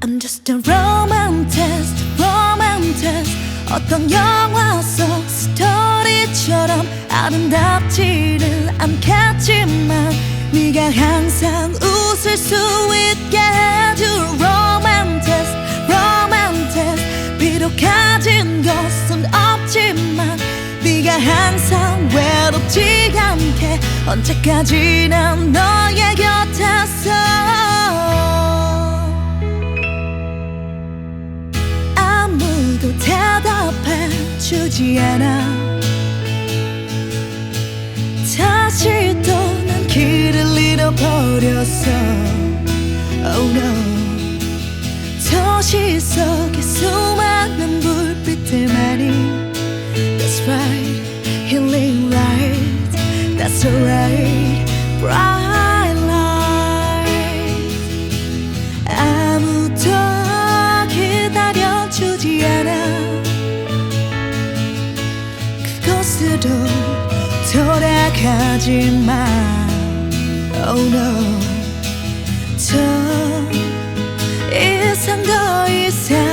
I'm just a romantic, romantic. 어떤 영화 속 스토리처럼 아름답지를 않겠지만 네가 항상 웃을 수 있게 해줄 romantic, romantic. 비록 가진 것은 없지만 네가 항상 외롭지 않게 언제까지나 너의 곁에서 아무도 대답해 주지 않아 다시 또 난 길을 잃어버렸어 Oh no 도시 속의 수많은 불빛들만이 That's right healing light That's alright bright 돌아가지 마 Oh no. 더 이상 더 이상